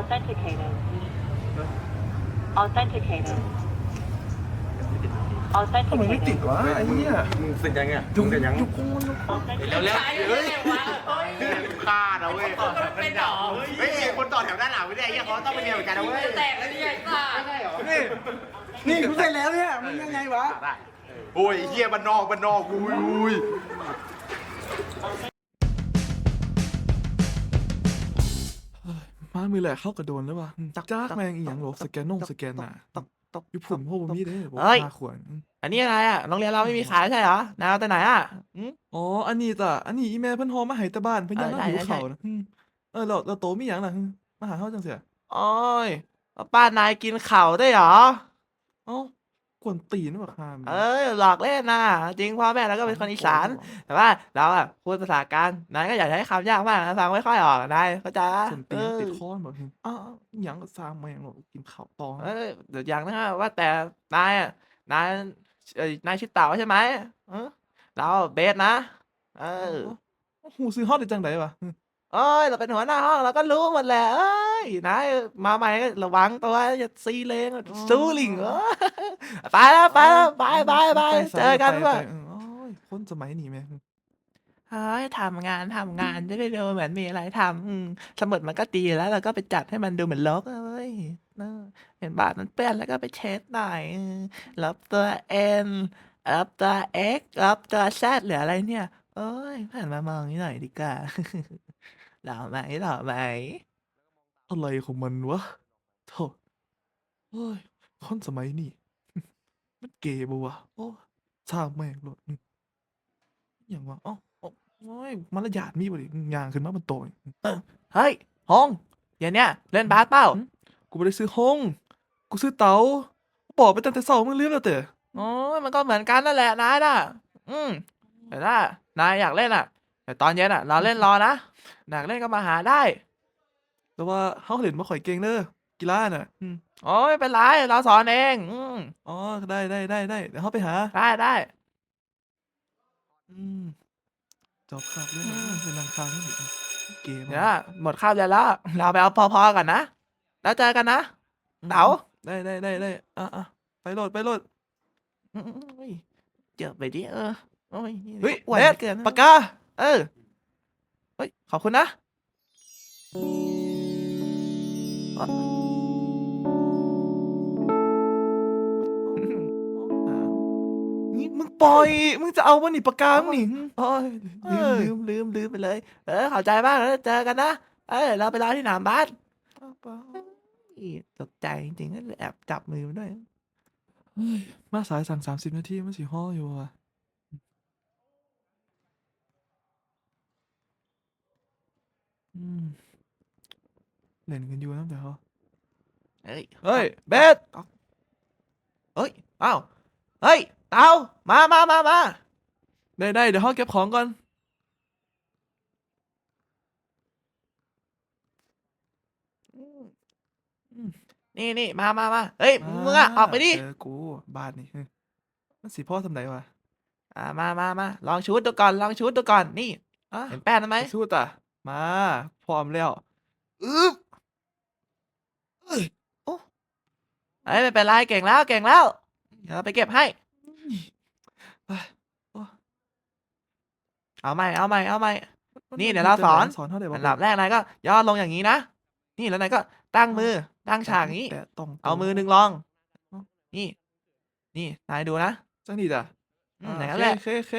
Authenticated. Authenticated. ทำไมไม่ติด Authenticated. วะไอ้เนี่ยมึงเสร็จยังไงมึงเสร็จยังยุกงมันเร็วเร็วเฮ้ยฆ่านะเว้ยเป็นหรอเฮ้ยคนต่อแถวด้านหลังไม่ได้ไอ้เหี้ยเขาต้องไปเรียนเหมือนกันนะเว้ยแตกแล้วเนี่ยซ่านี่ นี่กูเสร็จแล้วเนี่ยมึงยังไงวะ โอ้ยเฮียบ้านนอกบ้านนอกอุ้ยอุ้ยมามือแหละเข้ากระโดนแล้ววะจักจ้ากแมงอีหยังหรอสแกนนงสแกนน่ะตกตก อยู่ผมพวกผมมีเด้ผมเฮ้ย มาขวนอันนี้อะไรอะโรงเรียนเราไม่มีขายใช่เหรอนายเอาแต่ไหนอะอืม อ๋ออันนี้จ้ะอันนี้อีแม่เพิ่นโทรมาให้แตะบ้านเพิ่นยังเออนั่งหิวใช่ใช่ข้าวนะอืมเออเราเราโตมีหยังล่ะอืมมาหาเฮาจังเสียโอ้ยป้านายกินเข่าวได้วยเหรอ เอ้า กวนตีนว่ะคามเอ้ยหลอกเล่นนะจริงพ่อแม่เราก็เป็นคนอีสาน แต่ว่าเราอะพูดภาษากลางนายก็อย่าใช้คำยากมากนะฟังไม่ค่อยออกนายเข้าใจปะกวนเอตีนอติดคอบอกเห็นอ้าวอีหยังก็สร้างแมงหรอกกินข้าวตองเอ้ยเดี๋ยวอย่างนะว่าแต่นายอะนายเอ้ยนายชื่อเต่าใช่ไหมเออเราเบสนะ เออหูซื้อฮอดได้จังไดวะเอ้ยเราเป็นหัวหน้าห้องเราก็รู้หมดแหละเอ้ย นายมาใหม่ก็ระวังตัวอย่าซีเลงซูลิงเออไปแล้วไปแล้วไปไปไปเจอกันไปด้วยไปเออโอ้ยคนสมัยนี้แม่งเฮ้ยทำงานทำงานจะได้ดูเหมือนมีอะไรทำอืมสมุดมันก็ดีแล้วเราก็ไปจัดให้มันดูเหมือนลกเอ้ยเออเห็นบาทมันเปื้อนแล้วก็ไปเช็ดหน่อยเออลบตัว N ลบตัว X ลบตัว Z หรืออะไรเนี่ย เอ้ยผ่านมามองนิดหน่อยดีกว่าหล่อไหมหล่อไหม อะไรของมันวะโธ่เฮ้ยคนสมัยนี้ มันเกย์บ่วะโอ้สร้างแม่งโลดอืมอหย่างวะเอ้าเอ้าโอ้ยมารยาทมีบ่ดิยางขึ้นมามันโตยเฮ้ยฮงเดี๋ยวเนี้ยเล่นบาสเปล่ากูไม่ได้ซื้อห้องกูซื้อเต๋าบอกไปตั้งแต่เช้ามึงเรียกแล้วแต่โอ้ยมันก็เหมือนกันนั่นแหละนายน่ะ อืมแต่ถ้านายอยากเล่นอะ แต่ตอนเย็นอะ เราเล่นรอนะอยากเล่นก็มาหาได้ แต่ว่าเฮาเล่นบ่ค่อยเก่งเด้อกีฬาน่ะอืมโอ้ยไม่เป็นไรเราสอนเองอืมอ๋อได้ได้ได้ได้เดี๋ยวเฮาไปหา ได้ได้อืมจอบขาดเรื่องนั้นเป็นนางคางนี่ดิเกย์เดี๋ยวมากหมดคาบเรียนแล้ว เราไปเอาพอๆกันนะ แล้วเจอกันนะ เต๋า ได้ได้ได้ได้อะอะไปโหลดไปโหลด อืมๆเฮ้ยเจอไปดิเออโอ้ยเฮ้ยอ้วนเน็ตเกินปากกา เออ เฮ้ย ขอบคุณนะอะอ่า นี่มึงปล่อย มึงจะเอาวะนี่ปากกามึงนี่โอ้ยเอลืมอ ลืมลืมลืมไปเลย เออเข้าใจบ้างแล้วเจอกันนะ เออเราไปรอที่หนามบ้านอีตกใจจริงๆก็เลยแอบจับมือมันด้วยเฮ้ยมาสายสั่งสามสิบนาทีมันสิห่ออยู่ว่ะ อืม เล่นกันอยู่ตั้งแต่เขาเฮ้ย เฮ้ยเบสเฮ้ยอ้าวเฮ้ย เตามามามามาได้ได้เดี๋ยวเขาเก็บของก่อน นี่นี่มามามาเฮ้ยมึงอะออกไปดิเจอกูบาทนี่เฮ้ยมันสีพ่อทำไหนวะอ่ามามามาลองชุดดูก่อนลองชุดดูก่อนนี่อะเห็นแป้นไหมไปสู้ต่ะมา พร้อมแล้วอึ๊บ เฮ้ยไม่เป็นไรเก่งแล้วเก่งแล้วเดี๋ยวเราไปเก็บให้ไปเอาใหม่เอาใหม่เอาใหม่มันี่มัเดี๋ยวเราสอนสอนเท่าไหร่อันดับแรกนายก็ย่อลงอย่างนี้นะนี่แล้วนายก็ตั้งมือตั้งฉากอย่างนี้แตะต้องเอามือหนึ่งลอง นี่ นี่นายดูนะจังดีจ้ะอืมอ่าอย่างนั้นแหละโอเคโอเค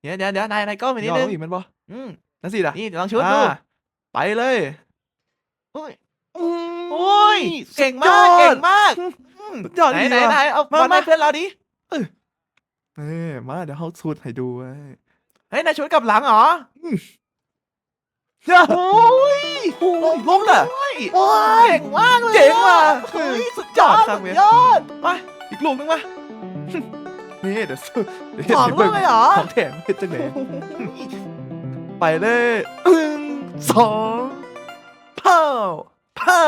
เดี๋ยวเดี๋ยวเดี๋ยวนายนายก้มไปโอเคนิดย่อนึลงงอีกแมันบ่อืมจังสิจ้ะนี่ลองชุดดูอ่าไปเลยโอ้ย โอ้ยเก่งมากสุดยอดเก่งมากสุดยอดไหนดีไหนว่ะไหนเอามาบอลให้มาเพื่อนเราดินี่มาเดี๋ยวเขาสูตรให้ดูไว้เฮ้ยนายชุดกลับหลังเหรอโอ้ยลงลงน่ะโอ้ยเก่งมากเลยเจ๋งว่ะเฮ้ยสุดยยออดดครัสุบดเว้ยยอดไปอีกลูกนึงมานี่เดี๋ยวสู้เดี๋ยวสองลูกเลยเหรอของแถมเป็นจังไหนไปเลยหนึ่งสองเผา เผา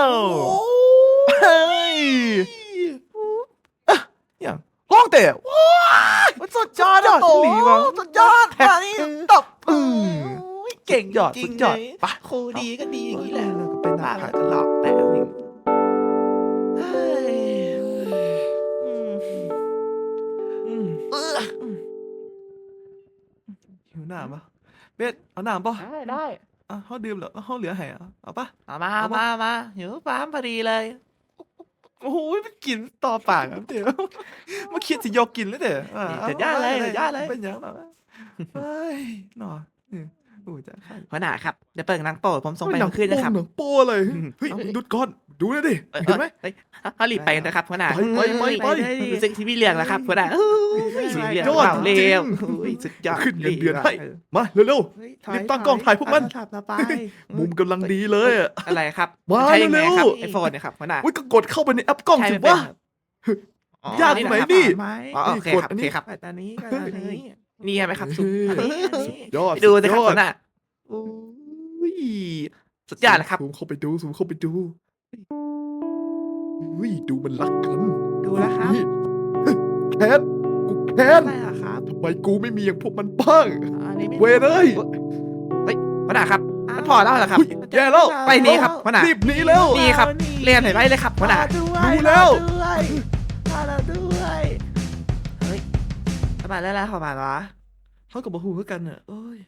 เฮ้ยอะอย่างร้องเตะว้ายมันสุดยอดยอดโอ้หลีโหว่ะสุดยอดแท็ก มานี่ตบอืมโอ้ยเก่งยอดจริสุงดยอดเลยไป ครูดีก็ดีอย่างนี้แหละก็ไปไหนบ้างแล้วก็หลอกแต่นี่ เฮ้ยอืมอืมเออหิวน้ำปะเบสเอาหน้ำปะได้ได้ อะเขาดื่มเหรอเขาเหลือให้อะเอาปะ เอามาเอาปะมา มาหิวปั๊มพอดีเลยโอ้โหมันกินต่อปากครับเดี๋ยวมาคิดสิยกกินแล้วเดี๋ยวอะนี่อาสุดยอดเลยสุดยอดเลย เป็นยังไงเฮ้ยหนอ อืมโอ้ยจะใครหัวหน้าครับเดี๋ยวเปิดหนังโปรดผมส่งไปเมื่อคืนนะครับหนังโป้เลยอืมเฮ้ยเอาดูดก่อนดูเลยดิเอ้ยเห็นไหมเอ้ยเขารีบไปนะครับหัวหน้าไปไปไปไปรู้สึกที่พี่เรียงแล้วครับหัวหน้าเอ้ยสุดเรียงยอดเปล่าจริงเร็วอุ้ยสุดยอดขึ้นเงินเดือนให้ออมาเร็วเฮ้ยรีบตั้งกล้องถ่ายพวกมันขับต่อไปๆมุมกำลังดีเลยอะอะไรครับว้าวใช้ยังไงครับเร็วไอโฟนเนี่ยครับหัวหน้าอุ้ยก็กดเข้าไปในแอปกล้องใช้สิไม่เป็นวะครับอ๋อยากตรงไหนะครับนี่ไหมอ๋อโอเคกดครับอันโอนี้เคครับอันนี้ก็อันนี้ นี่ใช่ไหมครับสุดเฮ้อันยนี้อันนี้ยอดดูสิครับสุหัดวยหน้าอุ้ยสุดยอดเลยครับ ซูมเข้าไปดูซูมเข้าไปดูอุ้ยดูมันรักกันดูแล้วครับนี่แค้นกูแค้นอะไรอะครับทำไมกูไม่มีอย่างพวกมันบ้าง อันนี้ไม่เวรเอ้ยเฮ้ยหัวหน้าครับมันพอแล้วเหรอครับ อุ๊ยแย่แล้ว ไปหนีครับหัวหน้ารีบหนีแล้ว นี่ครับ เรียนเห็นไหมเลยครับหัวหน้าดูแล้วด้วยมาแล้ว ทำไมแล้วแล้วขอมาวะเขากับบ่ฮู้คือกันเน่ะเอ้ย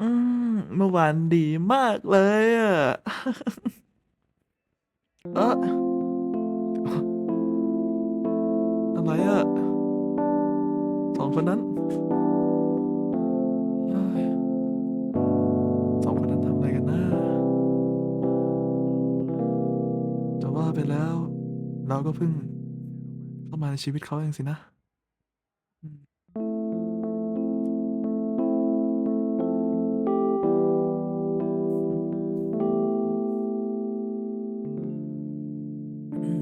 อืมเมื่อวานดีมากเลยอะ เอออะไรอะสองคนนั้นสองคนนั้นทำอะไรกันนะแต่ว่าไปแล้ว เราก็เพิ่ง เข้ามาในชีวิตเขาเองสินะอืมอืม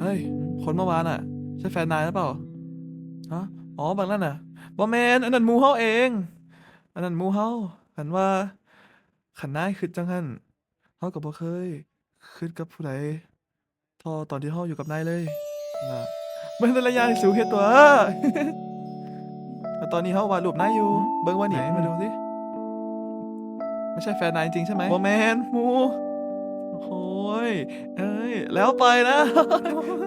เฮ้ย คนเมื่อวานอะ ใช่แฟนนายหรือเปล่าฮะอ๋อบางนั่นน่ะบอแมนอันนั้นหมูเฮาเอง อันนั้นหมูเฮาขันว่า ขันนายคือจังหันเฮากับบ่เคยคืดกับผู้ใดทอตอนที่เฮาอยู่กับนายเลยนะ มันเป็นระยะที่สูงเฮ็ดตัวแต่ตอนนี้เฮาวาดรูปนายอยู่ เบิ่งว่านี่มาดูสิไม่ใช่แฟนนายจริงๆใช่ไหมบอแมนหมูโอ้ยเอ้ย แล้วไปนะ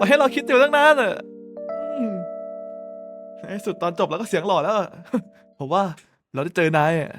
ปล่อยให้เราคิดอยู่ตั้งนานอะอืมในที่สุดตอนจบแล้วก็เสียงหล่อแล้วอะผมว่าเราได้เจอนายอะ